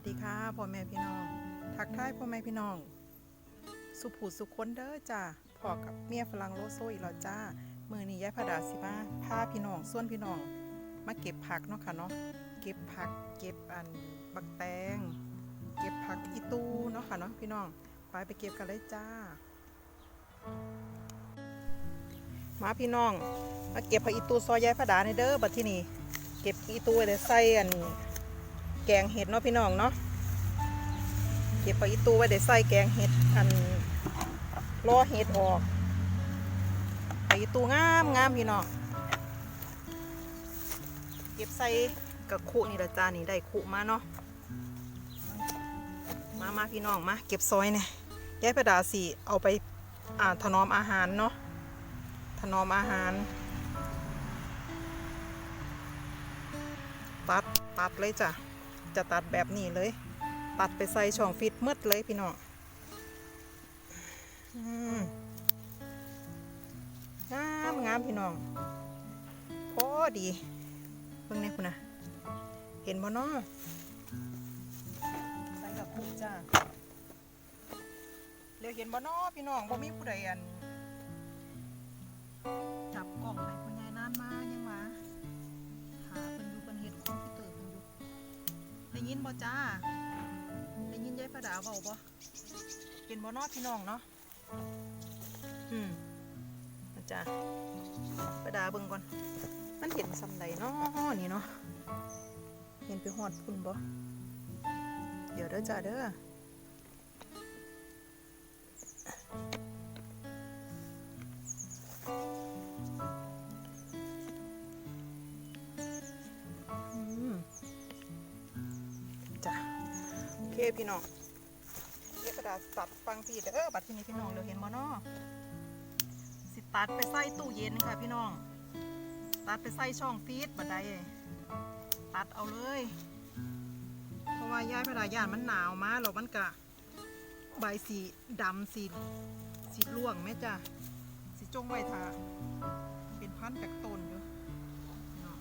วัสดีค่ะพ่อแม่พี่น้อง ทักทายพ่อแม่พี่น้อง สุผูสุขคนเด้อจ้าพอกับเมียฝรั่งโลโซอีกแล้วจ้ามือนี้ยายพดาสิมาพาพี่น้องส่วนพี่น้อง มาเก็บผักเนาะค่ะเนาะเก็บผักเก็บอันบักแตง เก็บผักอีตูเนาะค่ะเนาะพี่น้องไปไปเก็บกันเลยจ้า มาพี่น้องมาเก็บผักอีตูซอยยายพดาในเด้อบัดที่นี่เก็บอีตูไว้เดี๋ยใส่อัน แกงเห็ดเนาะพี่น้องเนาะเก็บไปอีตูไว้เดี๋ยวใส่แกงเห็ดอันรอเห็ดออกไปอีตูงามงามพี่น้องเก็บใส่กับคุนี่ละจ้านี่ได้คุมาเนาะมามาพี่น้องมาเก็บซอยเนี่ยยายประดาสีเอาไปอ่าถนอมอาหารเนาะถนอมอาหารตัดตัดเลยจ้ะ จะตัดแบบนี้เลย ตัดไปใส่ช่องฟิตมืดเลยพี่น้องงามงามพี่น้องพอดีเพิ่งเนี่คุณนะเห็นบ่เนาะใส่กับผู้จ้าเดี๋ยวเห็นบ่เนาะพี่น้องบ่มีผู้ใดอัน ยินบ่จ้า ได้ยินยายประดาเบาบ่เห็นบ่นอพี่น้องเนาะ อืมจ้าประดาเบิ่งก่อน มันเห็นสำใดเนาะนี่เนาะ เห็นไปหอดพุ่นบ่ เดี๋ยวเด้อจ้าเด้อ โอเคพี่น้องเรียกกระดาษตัดฟังพี่เด้อบัดที่นี้พี่น้องเราเห็นบ่เนาะสิตัดไปใส่ตู้เย็นค่ะพี่น้อง ตัดไปใส่ช่องฟีดบัดใดตัดเอาเลย เพราะว่าย้ายพระดาย่านมันหนาวมาแล้วมันกะใบสีดำสีสีร่วงแม่จ้ะสีจงไว้ทาเป็นพันจากต้นอยู่เนาะ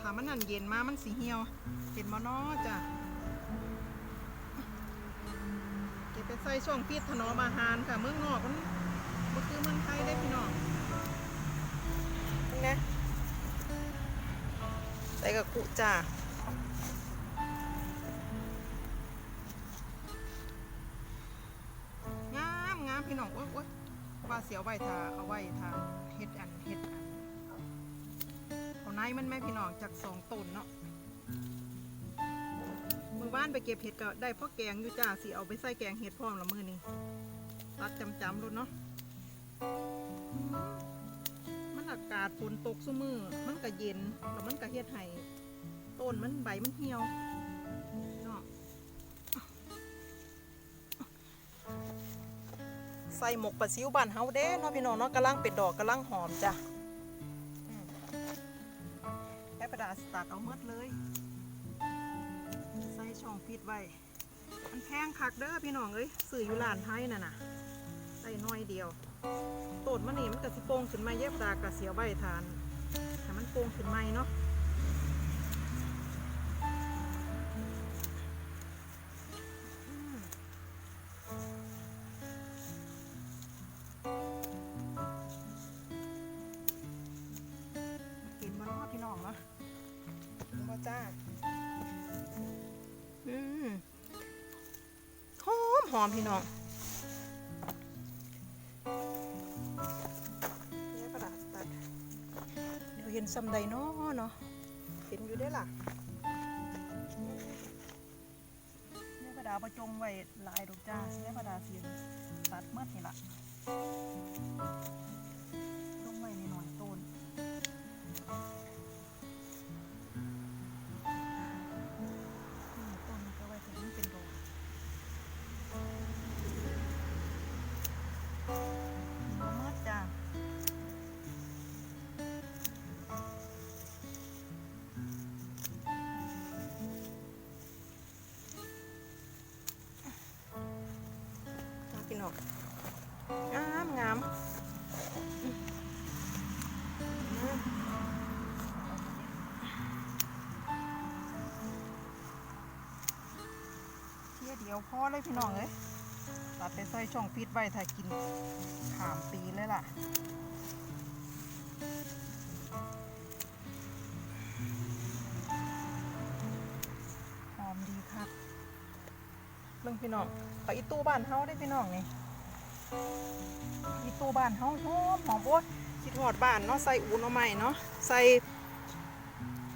ถ้ามันนั่นเย็นมามันสีเหี่ยว เห็นบ่เนาะจ้ะ เก็บไปใส่ช่องฟีดถนอมอาหารค่ะ เมืองนอกมันบ่คือเมืองไทยได้พี่น้องนี่นะใส่กับกุจ้างามงามพี่น้องโอ๊ยโอ๊ยว่าเสียวไว้ทาเอาไว้ทาเฮ็ดอันเฮ็ดอันเอาในมันแม่พี่น้องจากสองต้นเนาะมือ บ้านไปเก็บเห็ดก็ได้พ่อแกงอยู่จ้าสิเอาไปใส่แกงเห็ดพร้อมละมือนี้ตัดจำจำรถเนาะมันอากาศฝนตกซุมือมันก็เย็นแล้วมันก็เฮ็ดให้ต้นมันใบมันเหี่ยวเนาะใส่หมกปลาซิวบ้านเฮาเด้เนาะพี่น้องเนาะกำลังเป็ดดอกกำลังหอมจ้ะแอปประดาสตาร์ทเอาเมดเลย ช่องฟิตไว้มันแพงคักเด้อพี่น้องเอ้ยสื่ออยู่ร้านไทยน่ะนะใส่น้อยเดียวโตดมันนี่มันกระสิโป่งขึ้นมาเย็บดากระเสียวใบทานแต่มันโป่งขึ้นไมาเนาะกินมันว่าพี่น้องเนาะบ่จ้า อืมหอมหอมพี่น้องเนี่ยกระดาษตัดเดี๋ยวเห็นซ้ำใดเนาะเนาะเห็นอยู่ได้ล่ะเนี่ยกระดาษประจงไว้ลายดอกจ้าเนี่ยกระดาษเสียนตัดเมื่อนี่ล่ะจงไว้ในหน่อยต้น น้องงามงามอืมเดียวพ่อเลยพี่น้องเอ้ยตัดไปใส่ช่องฟิตไว้ถ้ากินขามปีเลยล่ะ บิ่งพี่น้องไปอีตู้บ้านเฮาได้พี่น้องนี่อีตู้บ้านเฮาหอมหอมโอ๊ยคิดหอดบ้านเนาะใส่อูนเอาใหม่เนาะใส่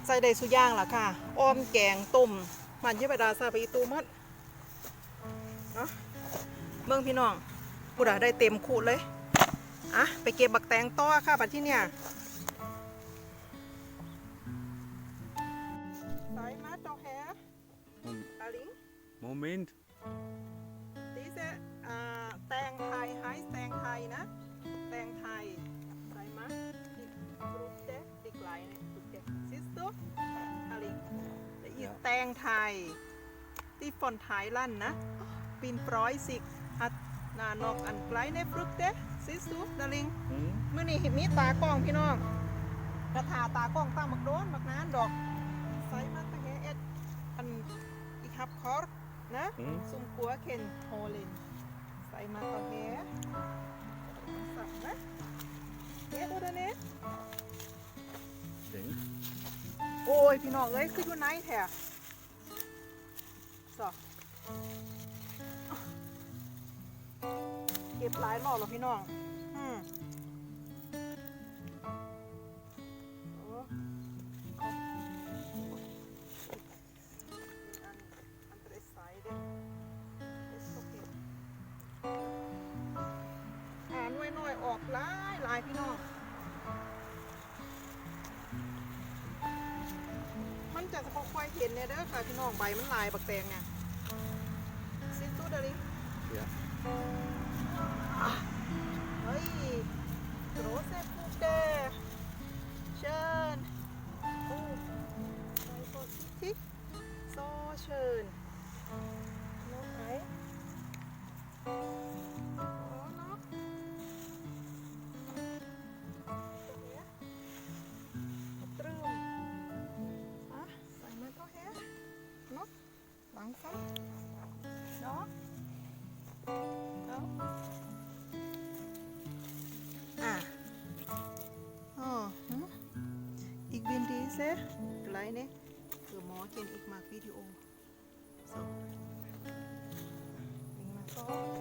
ใส่ได้สุอย่างล่ะค่ะอ้อมแกงต้มมันยี่ปดาใส่ไปอีตู้หมัดเนาะเบิ่งพี่น้องกูด่าได้เต็มคูดเลยอะไปเก็บบักแตงต่อค่ะบัดที่เนี่ยใส่มาดอกแฮ Mom- Darling, Moment. This is uh, แตงไทยไฮแตงไทยนะ แตงไทยใส่มาดิฟรุตเตดิกไลน์ฟรุตเตซิสโตฮาริและอีแตงไทยที่ฟอนไทยลั่นนะปินปร้อยสิกฮัดนานอกอันไกลในฟรุตเตซิสโตดาริง Hmm? มื่อนี้มีตากล้องพี่น้องกระถาตากล้องตั้งมักโดนมักนานดอกใส่มาตะเฮเอ็ดอันอีกฮับคอร์ นะ Hmm? ซุมกัวเคนโฮลินใส่มาตะเฮสั่งนะเฮ็ดดูเด้อเนี่ย Denk. โอ้ย พี่น้องเอ้ยคืออยู่ไหนแท้สอเก็บหลายรอบแล้วพี่น้องอืมโอ้ หลายหลายพี่น้อง มันจะพอค่อยเห็นเนี่ยเด้อค่ะพี่น้องใบมันลายบักแตงเนี่ยซิตู้เดลิ Ja. เฮ้ยโรเซ หลังซ้ำเนาะเนาะอะอ๋อหึ Ik ben deze kleine gemaakt en ik maak video. Zo. Ik maak zo.